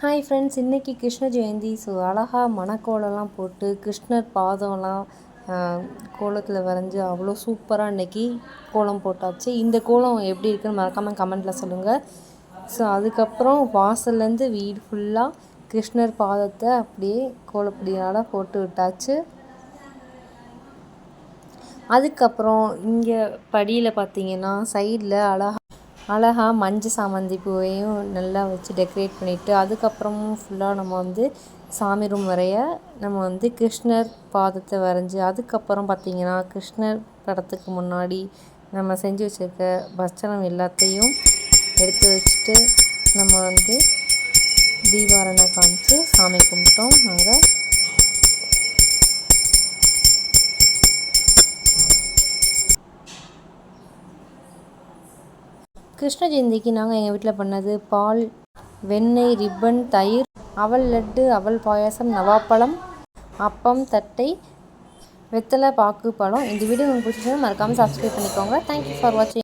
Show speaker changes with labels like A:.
A: Hi friends இன்றைக்கி Krishna Jayanthi so அழகாக மணக்கோலம்லாம் போட்டு கிருஷ்ணர் பாதம்லாம் கோலத்தில் வரைஞ்சி அவ்வளோ சூப்பராக இன்றைக்கி கோலம் போட்டாச்சு. இந்த கோலம் எப்படி இருக்குன்னு மறக்காமல் கமெண்ட்டில் சொல்லுங்கள் ஸோ அதுக்கப்புறம் வாசல்லேருந்து வீடு ஃபுல்லாக கிருஷ்ணர் பாதத்தை அப்படியே கோலப்படியால் போட்டு விட்டாச்சு. அதுக்கப்புறம் இங்கே படியில் பார்த்தீங்கன்னா சைடில் அழகாக அழகாக மஞ்சள் சாமந்தி பூவையும் நல்லா வச்சு டெக்கரேட் பண்ணிவிட்டு அதுக்கப்புறமும் ஃபுல்லாக நம்ம வந்து சாமி ரூம் வரைய நம்ம வந்து கிருஷ்ணர் பாதத்தை வரைஞ்சி அதுக்கப்புறம் பார்த்திங்கன்னா கிருஷ்ணர் படத்துக்கு முன்னாடி நம்ம செஞ்சு வச்சுருக்க பச்சனம் எல்லாத்தையும் எடுத்து வச்சுட்டு நம்ம வந்து தீபாரணை காமிச்சு சாமி கும்பிட்டோம். நாங்கள் கிருஷ்ண ஜெயந்திக்கு நாங்கள் எங்கள் வீட்டில் பண்ணது பால் வெண்ணெய் ரிப்பன் தயிர் அவல் லட்டு அவல் பாயாசம் நவாப்பழம் அப்பம் தட்டை வெத்தலை பாக்கு பழம். இந்த வீடியோ உங்களுக்கு பிடிச்சிருந்தா மறக்காமல் சப்ஸ்கிரைப் பண்ணிக்கோங்க. தேங்க்யூ ஃபார் வாட்சிங்